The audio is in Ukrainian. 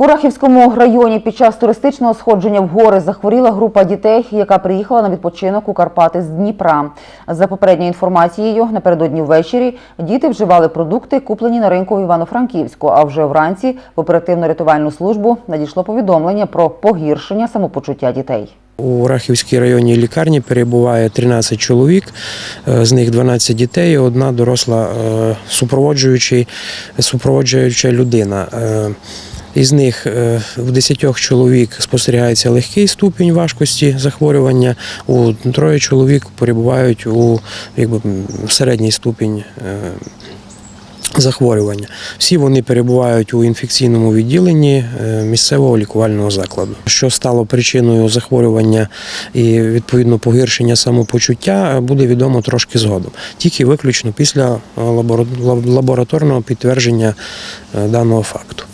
У Рахівському районі під час туристичного сходження в гори захворіла група дітей, яка приїхала на відпочинок у Карпати з Дніпра. За попередньою інформацією, напередодні ввечері діти вживали продукти, куплені на ринку в Івано-Франківську. А вже вранці в оперативно-рятувальну службу надійшло повідомлення про погіршення самопочуття дітей. У Рахівській районній лікарні перебуває 13 чоловік, е, з них 12 дітей, і одна доросла е, супроводжуюча людина. Із них е, в 10 чоловік спостерігається легкий ступінь важкості захворювання, у троє чоловік перебувають у якби, середній ступінь е, захворювання. Всі вони перебувають у інфекційному відділенні е, місцевого лікувального закладу. Що стало причиною захворювання і відповідно погіршення самопочуття, буде відомо трошки згодом, тільки виключно після лабораторного підтвердження даного факту.